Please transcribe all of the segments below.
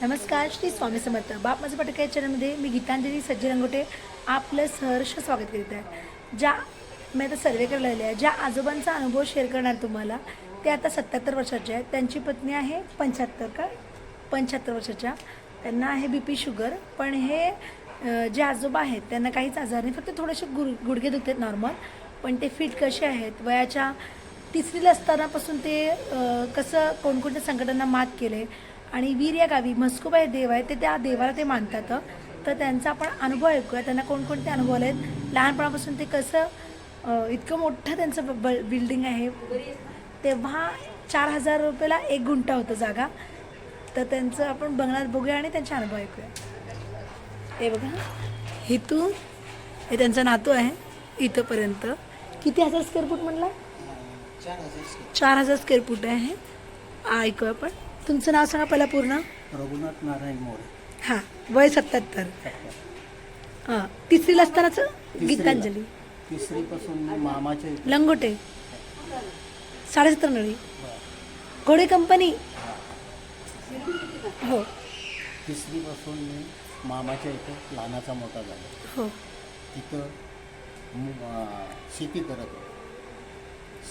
नमस्कार श्री स्वामी समर्थ. बाप माझं पटका या चॅनलमध्ये मी गीतांजली सज्जी रंगोटे आपलं सहर्ष स्वागत करीत आहे. ज्या मी आता सर्वे करायला आले आहे. ज्या आजोबांचा अनुभव शेअर करणार तुम्हाला ते आता सत्याहत्तर वर्षाचे आहेत. त्यांची पत्नी आहे पंच्याहत्तर का? पंच्याहत्तर वर्षाच्या. त्यांना आहे बी पी शुगर पण हे जे आजोबा आहेत त्यांना काहीच आजार नाही. फक्त थोडेसे गुड गुडघे दुखतात नॉर्मल पण ते फिट कसे आहेत? वयाच्या तिसरीला असतानापासून ते कसं कोणकोणत्या संकटांना मात केले? आणि वीर या गावी म्हस्कोबा हे देव आहे ते त्या देवाला ते मानतात. तर त्यांचा आपण अनुभव ऐकूया. त्यांना कोणकोणते अनुभव आले आहेत लहानपणापासून ते कसं इतकं मोठं त्यांचं ब बिल्डिंग आहे. तेव्हा चार हजार रुपयाला एक गुंठा होतं जागा. तर त्यांचं आपण बघणार बघूया आणि त्यांचे अनुभव ऐकूया. हे बघा. इथून हे त्यांचा नातू आहे इथंपर्यंत. किती हजार स्क्वेअर फूट म्हणला? चार हजार स्क्वेअर फूट आहे. ऐकूया आपण. तुमचं नाव सांगा पहिला पूर्ण? रघुनाथ नारायण मोरे. हां वय सत्याहत्तर. हां तिसरीला असतानाच? गीतांजली. तिसरीपासून मी मामाच्या इथे. लंगोटे. साडेसत्तर नळी. घोडे कंपनी. हो. तिसरीपासून मी मामाच्या इथं लहानाचा मोठा झाला. हो. तिथं मु- अं, शेती करत होतो.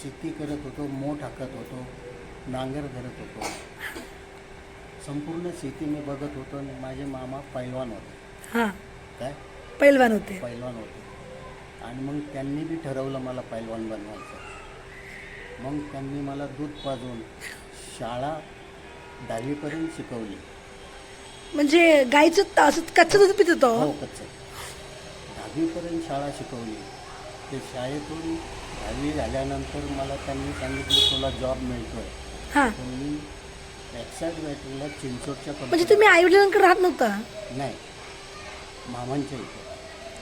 शेती करत होतो मोठ हाकत होतो. नांगर धरत होतो. संपूर्ण शेती मी बघत होतो आणि माझे मामा पैलवान होते. हां. काय? पैलवान होते. पैलवान होते. आणि मग त्यांनी बी ठरवलं मला पैलवान बनवायचं. मग त्यांनी मला दूध पाजून शाळा दहावीपर्यंत शिकवली. म्हणजे गाईचं त- असं कच्चं दूध पित होतो? हो कच्चं. दहावीपर्यंत शाळा शिकवली. ते शाळेतून दहावी झाल्यानंतर मला त्यांनी सांगितलं तुला जॉब मिळतोय. हां. तर मी एक्साईट बॅटरीला चिंचोडच्या म्हणजे तुम्ही आई वडिलांकडे राहत नव्हता? नाही मामांच्या इथे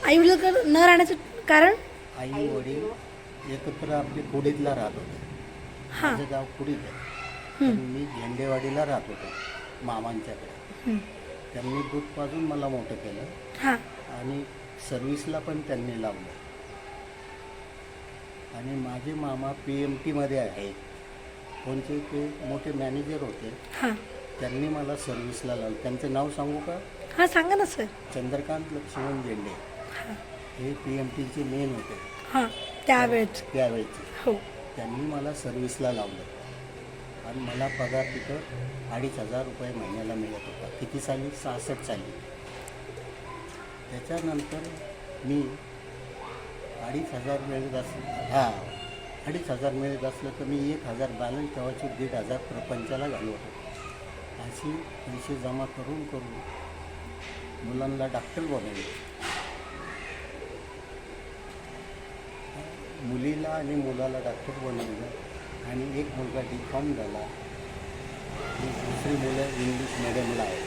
आई वडिलांकडे न राहण्याचं कारण? आई वडील एकत्र आपले कुडीतला राहत होते हां. माझं गाव कुडीत आहे तर मी झेंडेवाडीला राहत होतो मामांच्याकडे हं. त्यांनी दूध पाजून मला मोठं केलं हां आणि सर्व्हिसला पण त्यांनी लावलं आणि माझे मामा पी एम टीमध्ये आहेत. कोणते ते मोठे मॅनेजर होते. हां. त्यांनी मला सर्व्हिसला लावलं. त्यांचं नाव सांगू का? हां सांगा ना सर. चंद्रकांत लक्ष्मण झेंडे हां. हे पी एम टीचे मेन होते. हां त्यावेळेस त्यावेळेचे. हो. त्यांनी मला सर्व्हिसला लावलं. आणि मला पगार तिथं अडीच हजार रुपये महिन्याला मिळत होता. किती साली? सहासष्ट साली. त्याच्यानंतर मी अडीच हजार मिळत असलं हां. अडीच हजार मिळत असलं तर मी एक हजार बॅलन्स ठेवायचे दीड हजार प्रपंचाला घालवत होतो. अशी पैसे जमा करून करून मुलांना डॉक्टर बनवले. मुलीला आणि मुलाला डॉक्टर बनवलं आणि एक मुलगा डी फॉर्म झाला दुसरी मुलं इंग्लिश मिडियमला आहे?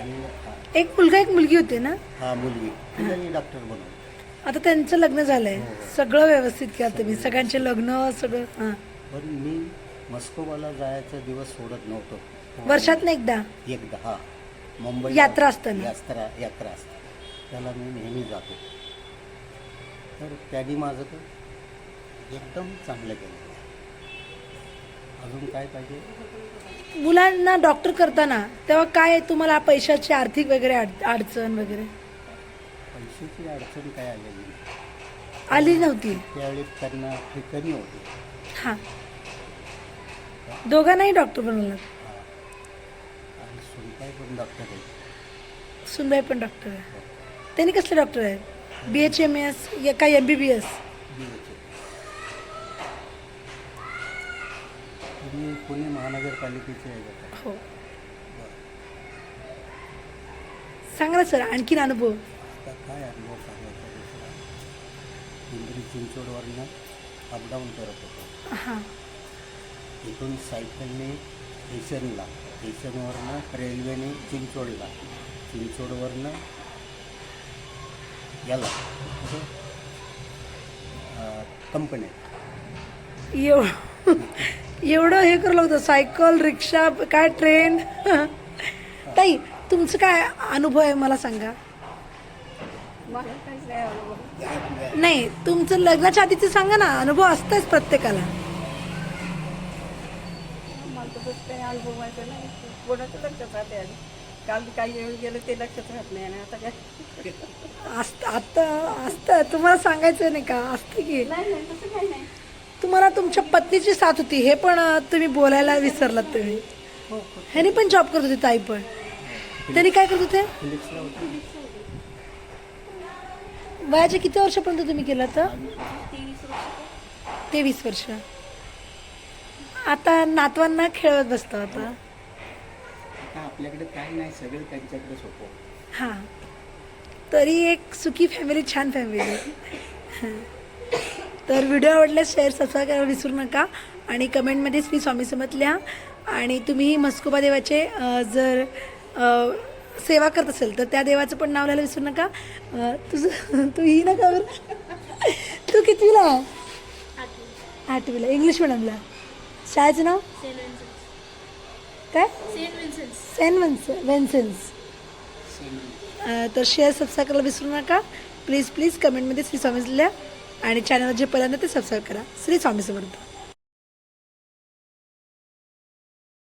आणि एक मुलगा एक मुलगी होते ना? हा मुलगी. डॉक्टर बनवलं. आता त्यांचं लग्न झालंय. हो. सगळं व्यवस्थित केलं तुम्ही. सगळ्यांचे लग्न सगळं हां. पण मी मस्कोबाला जायचा दिवस सोडत नव्हतो. वर्षात ना एकदा? एकदा हा. मुंबई यात्रा असताना. यात्रा यात्रा असते. त्याला मी नेहमी जातो. तर त्यांनी माझं तर एकदम चांगलं केलं. अजून काय पाहिजे? मुलांना डॉक्टर करताना तेव्हा काय तुम्हाला पैशाची आर्थिक वगैरे अड- अडचण वगैरे? पैशाची अडचण काय आलेली नाही. आली नव्हती. त्यावेळी त्यांना हे कमी होते. हां. दोघांनाही डॉक्टर बनवलं. आणि सुनताई पण डॉक्टर आहे. सुनबाई पण डॉक्टर आहे. त्यांनी कसले डॉक्टर आहेत? बी एच एम एस या काय एम बी बी एस. तुम्ही पुणे महानगरपालिकेचे आहे का? हो. सांगा ना सर आणखीन अनुभव. पिंपरी चिंचवडवरनं अपडाऊन करत होतो. हां. इथून सायकलने स्टेशनला स्टेशनवरनं रेल्वेने चिंचवडला. चिंचवडवरनं याला कंपनीत एवढं एवढं हे करू लागतं सायकल रिक्षा काय ट्रेन ताई तुमचं काय अनुभव आहे मला सांगा. नाही तुमचं लग्नाच्या आधीचं सांगा ना अनुभव असतंच प्रत्येकाला. मला तर तसं काही अनुभव माहिती नाही. कोणाचं लक्षात राहते आणि काल काही गेलं ते लक्षात राहत नाही आणि आता काय? असतं आता असतं तुम्हाला सांगायचं नाही का? असते की. नाही नाही तसं काही नाही. तुम्हाला तुमच्या पत्नीची साथ होती हे पण अं, तुम्ही बोलायला विसरलात तुम्ही. हो ह्यानी पण जॉब करत होते ताई पण. त्यांनी काय करत होती. वयाच्या किती वर्षापर्यंत तुम्ही केलं तर तेवीस वर्ष. आता नातवांना खेळत बसतो आता. आता आपल्याकडे काय नाही सगळं त्यांच्याकडे सोपं. हां. तरी एक सुखी फॅमिली छान फॅमिली तर व्हिडिओ आवडल्यास शेअर सबस्क्राईब करायला विसरू नका. आणि कमेंटमध्ये श्री स्वामी समत लिहा. आणि तुम्ही मस्कोबा देवाचे अं, जर अं, सेवा करत असेल तर त्या देवाचं पण नाव लिहायला विसरू नका. तुझं तू ही नका बरं? तू कितवीला? आहे आठवीला. इंग्लिश मिडियमला. शाळेचं नाव? काय? सेंट वेन्स वेन्सेन्स. तर शेअर सबस्क्राईब करायला विसरू नका. प्लीज प्लीज कमेंटमध्ये श्री स्वामी लिहा आणि चॅनलवर जे पहिल्यांदा ते सबस्क्राईब करा. श्री स्वामी समर्थ